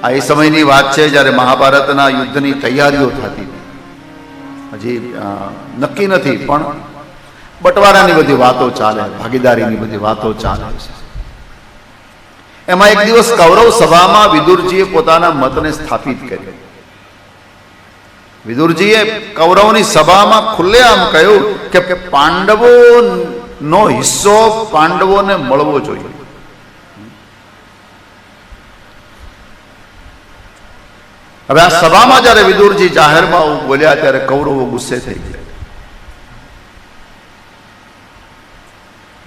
આ એ સમયની વાત છે જ્યારે મહાભારતના યુદ્ધની તૈયારીઓ થતી. હજી નક્કી નથી, પણ બટવારાની બધી વાતો ચાલે, ભાગીદારીની બધી વાતો ચાલે છે. એમાં એક દિવસ કૌરવ સભામાં વિદુરજીએ પોતાના મતને સ્થાપિત કર્યો. વિદુરજીએ કૌરવની સભામાં ખુલ્લેઆમ કહ્યું કે પાંડવો નો હિસ્સો પાંડવોને મળવો જોઈએ. હવે આ સભામાં જ્યારે વિદુરજી જાહેરમાં બોલ્યા ત્યારે કૌરવો ગુસ્સે થઈ ગયા.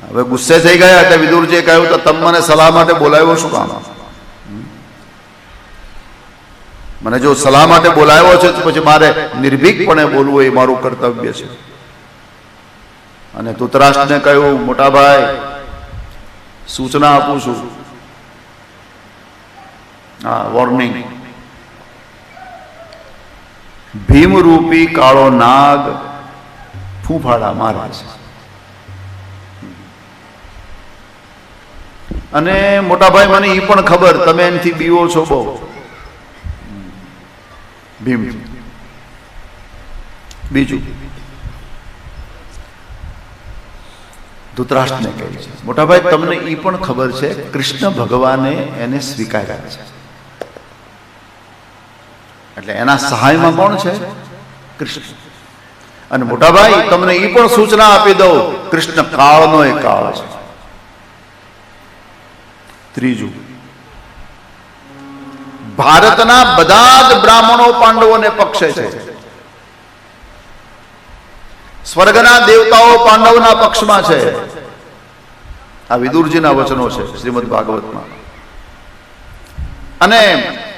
હવે ગુસ્સે થઈ ગયા એટલે વિદુરજીએ કહ્યું તો તમે મને સલાહ માટે બોલાવ્યો શું કામ? મને જો સલાહ માટે બોલાવ્યો છે તો પછી મારે નિર્ભીકપણે બોલવું એ મારું કર્તવ્ય છે. અને ધૂતરાષ્ટ્રને કહ્યું મોટાભાઈ સૂચના આપું છું. હા વોર્નિંગ ભીમરૂપી કાળો નાગ ફૂંફાળા મારે છે. અને મોટાભાઈ, મને એ પણ ખબર, તમે એનાથી બીવો છો બહુ. ભીમ. બીજું. ધૃતરાષ્ટ્રને કહે છે. મોટાભાઈ, તમને એ પણ ખબર છે, કૃષ્ણ ભગવાને એને સ્વીકાર્યા છે. એટલે એના સહાયમાં કોણ છે? કૃષ્ણ. અને મોટાભાઈ, તમને એ પણ સૂચના આપી દઉં, કૃષ્ણ કાળનો એ કાળ છે. ત્રીજું. ભારતના બધા જ બ્રાહ્મણો પાંડવોને પક્ષે છે. સ્વર્ગના દેવતાઓ પાંડવના પક્ષમાં છે. આ વિદુરજીના વચનો છે, શ્રીમદ ભાગવતમાં. અને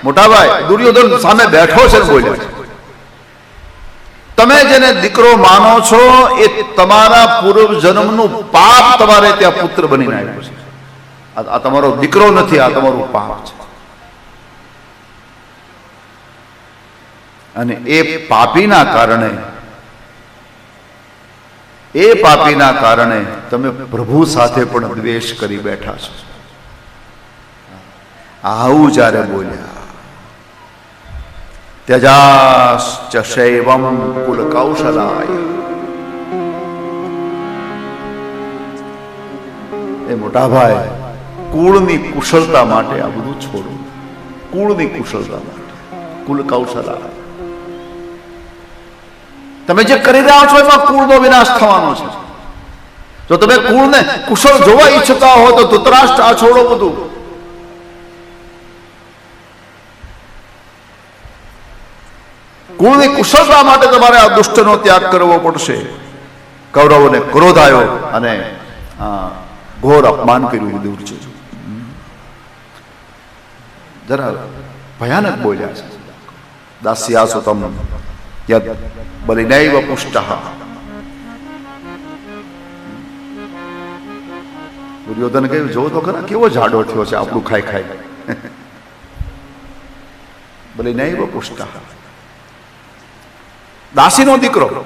મોટાભાઈ દુર્યોધન સામે બેઠો છે બોલ્યો છે. તમે જેને દીકરો માનો છો, એ તમારા પૂર્વ જન્મનું પાપ તમારે ત્યાં પુત્ર બનીને આવ્યો છે. આ તમારો દીકરો નથી, આ તમારું પાપ છે. અને એ પાપીના કારણે, એ પાપીના કારણે તમે પ્રભુ સાથે પણ દ્વેષ કરી બેઠા છો. આવું જ્યારે બોલ્યા ત્યજાશ્ચ શૈવમ કુલ કૌશલાય એ મોટા ભાઈ, કુળની કુશળતા માટે આ બધું છોડો. કુળની કુશળતા માટે. કુલ કૌશલાય તમે જે કરી રહ્યા છો એમાં કુળનો વિનાશ થવાનો છે. જો તમે કુળને કુશળ જોવા ઈચ્છતા હો તો ધૃતરાષ્ટ્ર આ છોડો બધું. કુળની કુશળતા માટે તમારે આ દુષ્ટનો ત્યાગ કરવો પડશે. કૌરવોને ક્રોધ આવ્યો અને ઘોર અપમાન કર્યું દૂર છે. જરા ભયાનક બોલ્યા છે. દાસ્યાસો તમ યદ બલિનૈવ પુષ્ટ. દુર્યોધન કહ્યું જો તો ખરા, કેવો જાડો થયો છે આપણું ખાઈ ખાઈ. બલિનૈવ પુષ્ટ. દાસીનો દીકરો.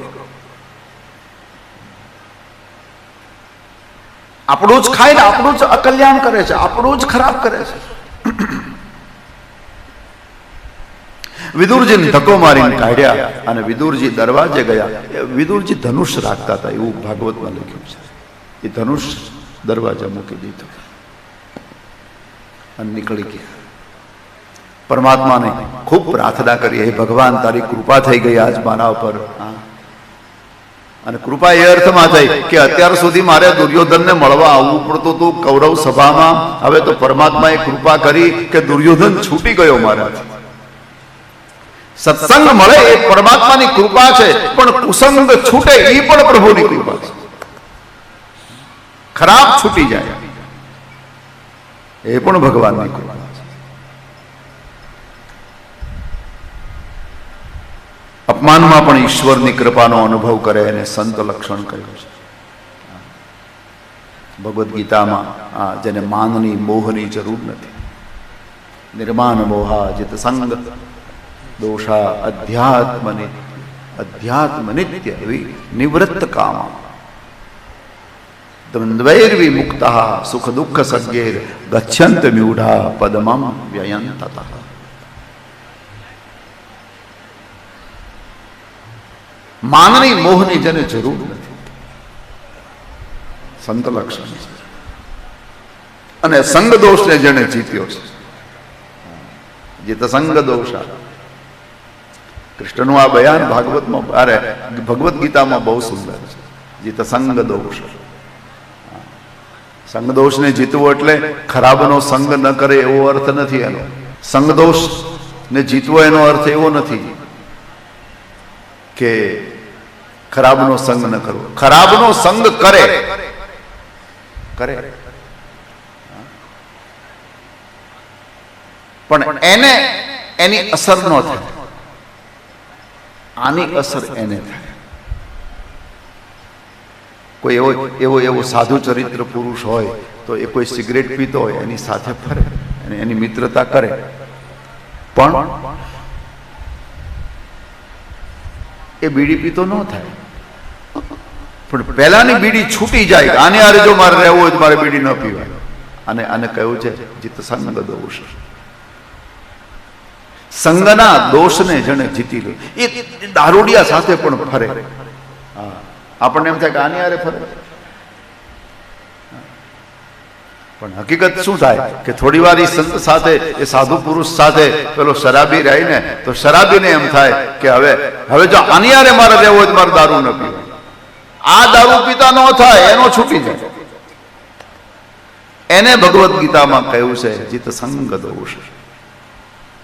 આપણું જ ખાય ને આપણું જ અકલ્યાણ કરે છે, આપણું જ ખરાબ કરે છે. વિદુરજીને ધક્કો મારીને કાઢ્યા અને વિદુરજી દરવાજે ગયા. એ વિદુરજી ધનુષ રાખતા હતા એવું ભાગવતમાં લખ્યું છે. એ ધનુષ દરવાજા મૂકી દીધો. અને નીકળી ગયા. પરમાત્માને ખૂબ પ્રાર્થના કરી હે ભગવાન, તારી કૃપા થઈ ગઈ આજ માનવ ઉપર. અને કૃપા એ અર્થમાં થઈ કે અત્યાર સુધી મારે દુર્યોધનને મળવા આવવું પડતું હતું કૌરવ સભામાં. હવે તો પરમાત્માએ કૃપા કરી કે દુર્યોધન છૂટી ગયો મારાથી. સત્સંગ મળે એ પરમાત્માની કૃપા છે, પણ કુસંગ છૂટે એ પણ પ્રભુની કૃપા છે. ખરાબ છૂટી જાય. એ પણ ભગવાનની કૃપા છે. અપમાનમાં પણ ઈશ્વરની કૃપાનો અનુભવ કરે એને સંત લક્ષણ કહ્યું છે. ભગવદ્ ગીતામાં આ જેને માનની મોહની જરૂર નથી. નિર્માણ મોહા જીત સંગ, દોષા અધ્યાત્મ નિત્ય અધ્યાત્મ નિત્ય એવી નિવૃત્ત કામ. દ્વંદ્વૈર્વિમુક્તા સુખ દુઃખ સજ્ઞેર ગચ્છંત મ્યુઢા પદમમ વ્યયંતતઃ. માનની મોહની જેને જરૂર નથી. સંત લક્ષણ છે. અને સંગ દોષને જેને જીત્યો છે. જીત સંગ દોષ. કૃષ્ણનું આ બયાન ભાગવતમાં, અરે, ભગવદ્ ગીતામાં બહુ સુંદર છે. જીત સંગ દોષ. સંગ દોષને જીતવો એટલે ખરાબનો સંગ ન કરે એવો અર્થ નથી એનો. સંગ દોષ ને જીતવો એનો અર્થ એવો નથી. કે ખરાબનો સંગ ન કરવો. ખરાબનો સંગ કરે. કરે. પણ એને એની અસર ન થાય. આની અસર એને થાય. કોઈ એવો એવો એવો સાધુ ચરિત્ર પુરુષ હોય, તો એ કોઈ સિગરેટ પીતો હોય, એની સાથે ફરે એની મિત્રતા કરે. પણ એ બીડી પીતો ન થાય. પણ પહેલાની બીડી છૂટી જાય. આને આરે જો મારે રહેવું હોય તો મારે બીડી ન પીવાય. અને આને કહ્યું છે જીત સંગ દોષ. સંગના દોષને જેને જીતી લો. એ દારૂડિયા સાથે પણ ફરે. હા. આપણને એમ થાય કે આની આરે ફરે. પણ હકીકત શું થાય? કે થોડી વાર સંત સાથે, એ સાધુ પુરુષ સાથે પેલો શરાબી રહીને, તો શરાબીને એમ થાય કે હવે હવે જો આની આરે મારે રહેવું હોય મારે દારૂ ન પીવો. આ દારૂ પીતા ન થાય, એનો છૂટી જાય. એને ભગવદ્ ગીતામાં કહ્યું છે, જીત સંગ દોષ